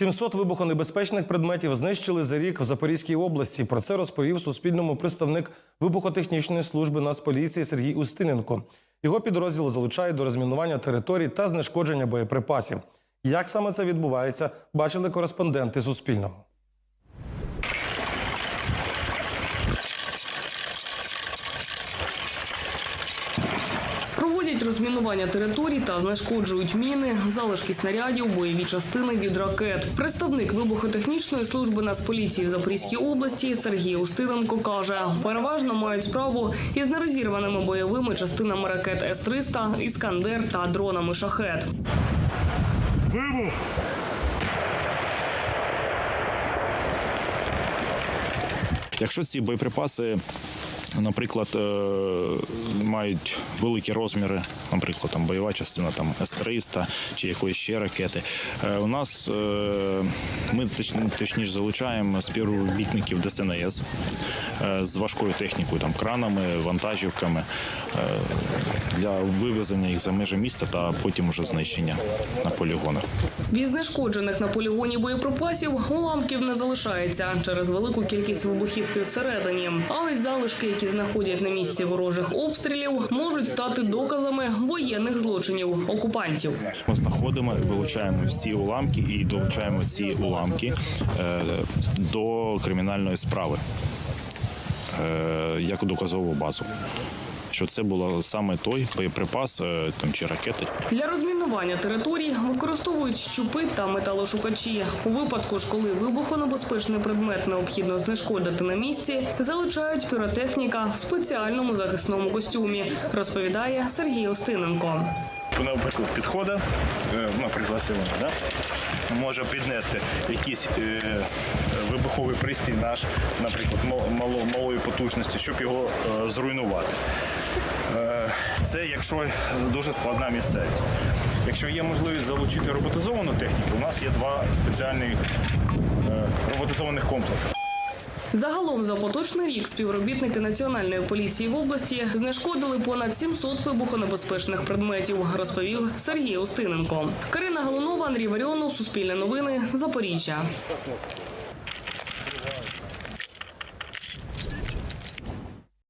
700 вибухонебезпечних предметів знищили за рік в Запорізькій області. Про це розповів Суспільному представник вибухотехнічної служби Нацполіції Сергій Устиненко. Його підрозділ залучають до розмінування територій та знешкодження боєприпасів. Як саме це відбувається, бачили кореспонденти Суспільного. Проводять розмінування територій та знешкоджують міни, залишки снарядів, бойові частини від ракет. Представник вибухотехнічної служби Нацполіції в Запорізькій області Сергій Устиленко каже, переважно мають справу із нерозірваними бойовими частинами ракет С-300, Іскандер та дронами шахет. Вибух! Якщо ці боєприпаси, наприклад, е, мають великі розміри, наприклад, там бойова частина там С-300 чи якоїсь ще ракети, е, у нас е, ми точніше залучаємо співробітників ДСНС е, з важкою технікою, там кранами, вантажівками для вивезення їх за межі міста та потім уже знищення на полігонах. Від знешкоджених на полігоні боєприпасів уламків не залишається через велику кількість вибухівки всередині. А ось залишки, які знаходять на місці ворожих обстрілів, можуть стати доказами воєнних злочинів окупантів. Ми знаходимо, вилучаємо всі уламки і долучаємо ці уламки е, до кримінальної справи е, як доказову базу. Що це було саме той боєприпас е, там чи ракети, Для розмінування територій використовують щупи та металошукачі. У випадку ж, коли вибухонебезпечний предмет необхідно знешкодити на місці, залучають піротехніка в спеціальному захисному костюмі, розповідає Сергій Остиненко. Вона, наприклад, підходить, е, наприклад, це да? може піднести якийсь е, вибуховий пристрій наш, наприклад, мал- мало, малої потужності, щоб його е, зруйнувати. Е, це якщо дуже складна місцевість. Якщо є можливість залучити роботизовану техніку, у нас є два спеціальні е, роботизованих комплекси. Загалом за поточний рік співробітники національної поліції в області знешкодили понад 700 вибухонебезпечних предметів, розповів Сергій Устиненко. Карина Галунова, Андрій Варіонов, Суспільне новини, Запоріжжя.